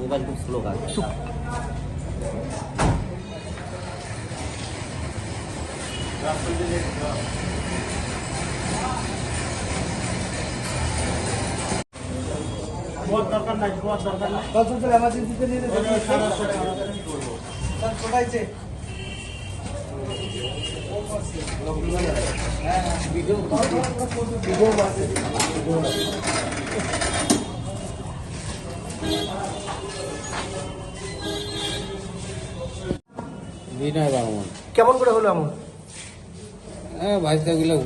Mobile খুব slow কাজ call চলছিল এমার্জেন্সিতে নিয়ে কোথায় বিনয় বর্মন কেমন করে হলো এমন? হ্যাঁ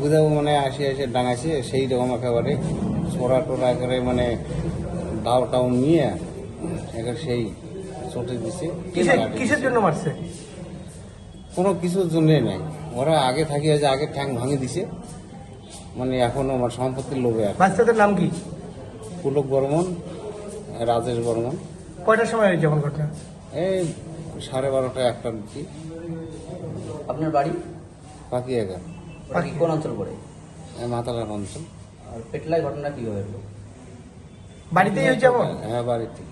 ঘুদাও মানে আসে এসে ডাঙাছে সেই রকম একেবারে। ছোড়া টোরা করে মানে দাও টাও নিয়ে একেবারে সেই চটে দিছে। কিসের জন্য মারছে? কোনো কিছুর জন্যে নাই। ওরা আগে থাকি আছে আগে ঠ্যাং ভাঙে দিছে। মানে এখন আমার সম্পত্তির লোভে আর বাচ্চাদের নাম কি? পুলক বর্মন রাজেশ বর্মন। কয়টার সময় হয়েছে এমন ঘটনা? এই সাড়ে বারোটা একটা দিকে আপনার বাড়ি? পাখি একা ওটা কি কোন অঞ্চল পড়ে? মাতালার অঞ্চল। আর পেটলাই ঘটনা কি হলো বাড়িতেই হয়েছে এমন? হ্যাঁ বাড়িতে।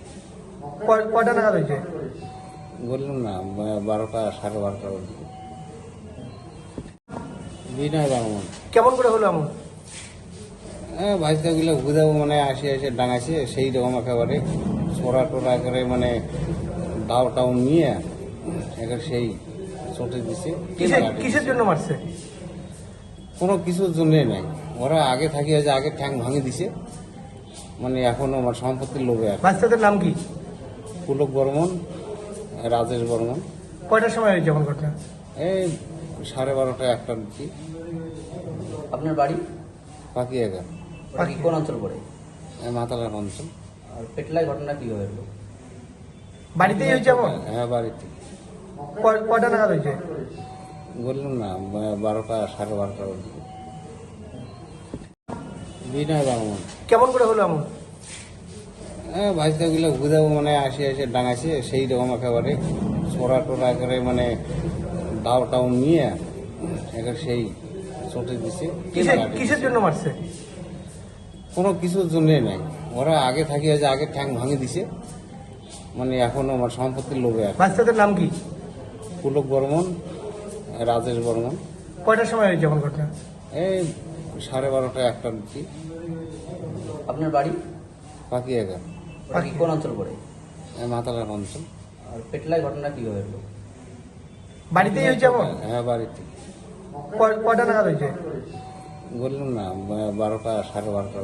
কয়- কয়টা নাগাদ হয়েছে? বললাম না বারোটা সাড়ে বারোটা দিকে বিনয় বর্মন কেমন করে হলো এমন? হ্যাঁ ভাজতাগুলো ঘুদাও মানে আসে এসে ডাঙাছে সেই রকম একেবারে ছোড়া টোরা করে মানে দাও টাও নিয়ে একেবারে সেই চটে দিছে। কিসের জন্য মারছে? কোনো কিছুর জন্যে নাই। ওরা আগে থাকি আছে আগে ঠ্যাং ভাঙে দিছে। মানে এখন আমার সম্পত্তির লোভে আর বাচ্চাদের নাম কি? পুলক বর্মন রাজেশ বর্মন। কয়টার সময় হয়েছে এমন ঘটনা? এই সাড়ে বারোটা একটার দিকে আপনার বাড়ি? পাখি একা ওটা কি কোন অঞ্চল পড়ে? মাতালার অঞ্চল। আর পেটলাই ঘটনা কি হলো বাড়িতেই হয়েছে এমন হ্যাঁ বাড়িতে কয়টা নাগাদ হয়েছে? বললাম না বা- বারোটা সাড়ে বারোটার দিকে বিনয় বর্মন কেমন করে হলো এমন? হ্যাঁ ভাজতাগুলো ঘুদাও মানে আসে এসে ডাঙাছে সেই রকম একেবারে। ছোড়া টোরা করে মানে দাও টাও নিয়ে একেবারে সেই চটে দিছে। কিসের জন্য মারছে? কোনো কিছুর জন্যে নাই। ওরা আগে থাকি আছে আগে ঠ্যাং ভাঙে দিছে। মানে এখন আমার সম্পত্তির লোভে আর বাচ্চাদের নাম কি? পুলক বর্মন রাজেশ বর্মন। কয়টার সময় হয়েছে ঘটনা? এই সাড়ে বারোটা একটার দিকে আপনার বাড়ি? পাখি একা ওটা কোন অঞ্চল পড়ে? মাতালার অঞ্চল। আর পেটলাই ঘটনা কি হলো বাড়িতেই হয়েছে এমন? হ্যাঁ বাড়িতে। কটা নাগাদ হয়েছে? বললাম না বারোটা সাড়ে বারোটা